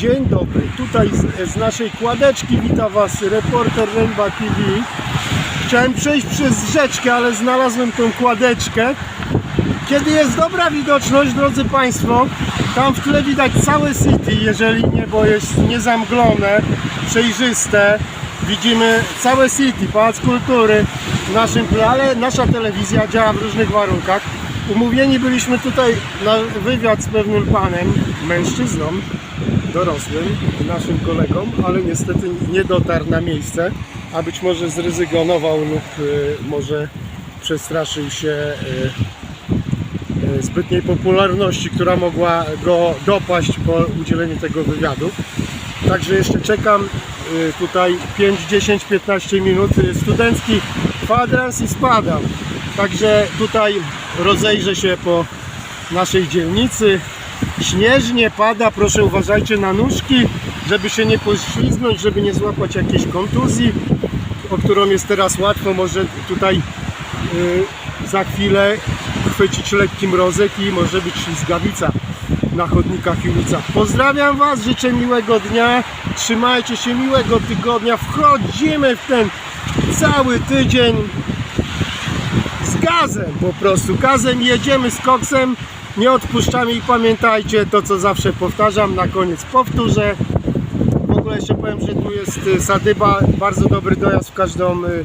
Dzień dobry, tutaj z, z naszej kładeczki wita Was reporter Rainbow TV. Chciałem przejść przez rzeczkę, ale znalazłem tą kładeczkę. Kiedy jest dobra widoczność, drodzy Państwo, tam w tle widać całe city, jeżeli niebo jest niezamglone, przejrzyste. Widzimy całe city, Pałac Kultury w naszym tle, ale nasza telewizja działa w różnych warunkach. Umówieni byliśmy tutaj na wywiad z pewnym panem, mężczyzną, dorosłym, naszym kolegą, ale niestety nie dotarł na miejsce, a być może zrezygnował lub y, może przestraszył się y, y, zbytniej popularności, która mogła go dopaść po udzieleniu tego wywiadu. Także jeszcze czekam tutaj 5, 10, 15 minut. Studencki kwadrans i spadam. Także tutaj rozejrzę się po naszej dzielnicy. Śnieżnie pada, proszę uważajcie na nóżki, żeby się nie poślizgnąć, żeby nie złapać jakiejś kontuzji, o którą jest teraz łatwo może tutaj y, za chwilę chwycić lekki mrozek i może być ślizgawica na chodnikach i ulicach. Pozdrawiam Was, życzę miłego dnia, trzymajcie się, miłego tygodnia, wchodzimy w ten cały tydzień gazem po prostu, gazem jedziemy z koksem, nie odpuszczamy i pamiętajcie to co zawsze powtarzam, na koniec powtórzę. W ogóle jeszcze powiem, że tu jest y, Sadyba, bardzo dobry dojazd w każdą y,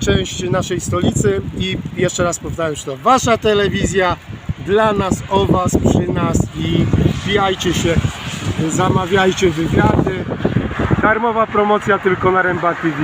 część naszej stolicy. I jeszcze raz powtarzam, że to Wasza telewizja, dla nas, o Was, przy nas. I wbijajcie się, zamawiajcie wywiady, darmowa promocja tylko na Ręba TV.